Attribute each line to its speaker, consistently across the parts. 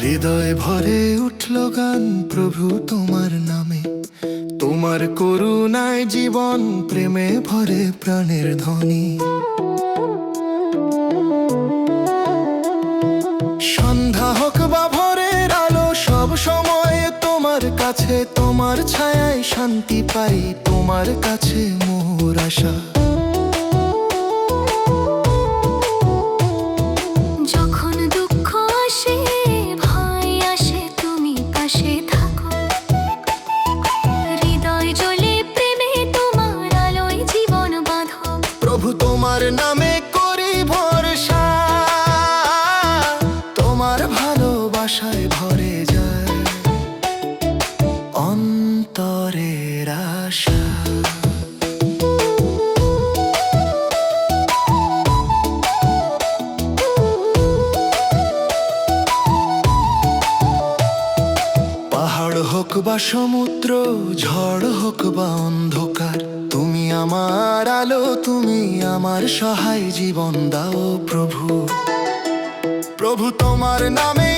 Speaker 1: হৃদয় ভরে উঠল গান প্রভু তোমার নামে। তোমার করুণায় জীবন প্রেমে ভরে প্রাণের ধ্বনি। তোমার কাছে তোমার ছায়ায় শান্তি পাই তোমার কাছে মোর আশা।
Speaker 2: যখন দুঃখ আসে ভয় আসে তুমি পাশে থাকো। হৃদয় প্রেমে তোমার আলোয় জীবন বাঁধো।
Speaker 1: প্রভু তোমার নামে করি ভরসা। তোমার ভালোবাসায় ভরে অন্তরের আশা। পাহাড় হোক বা সমুদ্র, ঝড় হোক বা অন্ধকার, তুমি আমার আলো, তুমি আমার সহায়, জীবন দাও প্রভু। প্রভু তোমার নামেই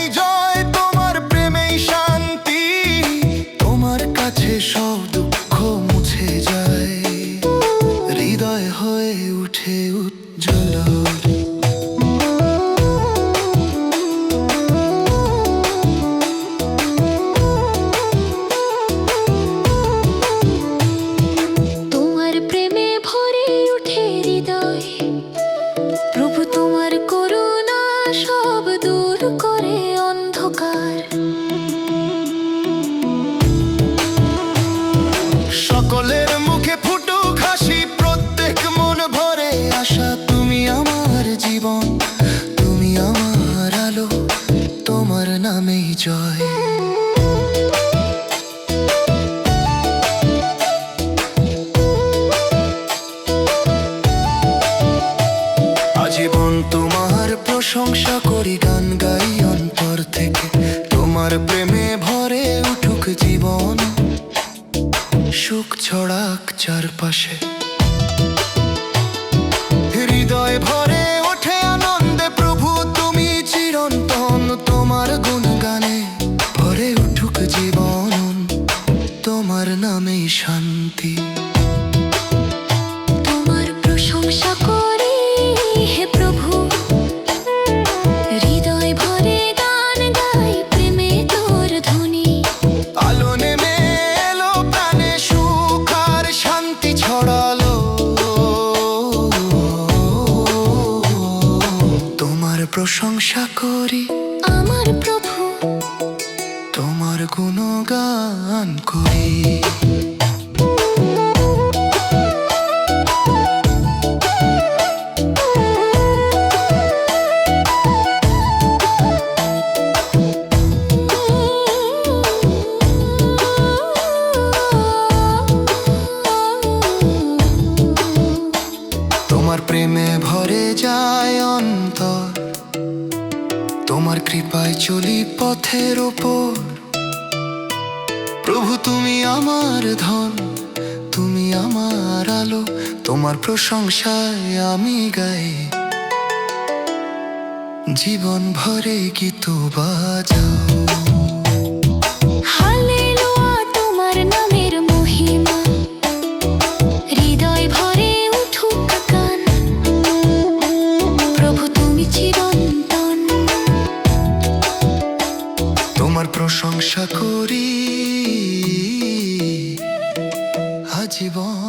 Speaker 1: তুমি আমার আলো, তোমার নামেই জয়। আজীবন তোমার প্রশংসা করি গান গাই অন্তর থেকে। তোমার প্রেমে শান্তি।
Speaker 2: তোমার প্রশংসা করি হে প্রভু। হৃদয় ভরে গান গাই প্রেমে তোর ধ্বনি।
Speaker 1: আলো নেমে এলো প্রাণে সুখ আর শান্তি ছড়ালো। তোমার প্রশংসা করি।
Speaker 2: আমার প্রভু।
Speaker 1: তোমার গুণগান করি। অন্তর। তোমার কৃপায় চলি পথের ওপর প্রভু, তুমি আমার ধন, তুমি আমার আলো, তোমার প্রশংসায় আমি গাই। জীবন ভরে গীত বাজাও। আজীবন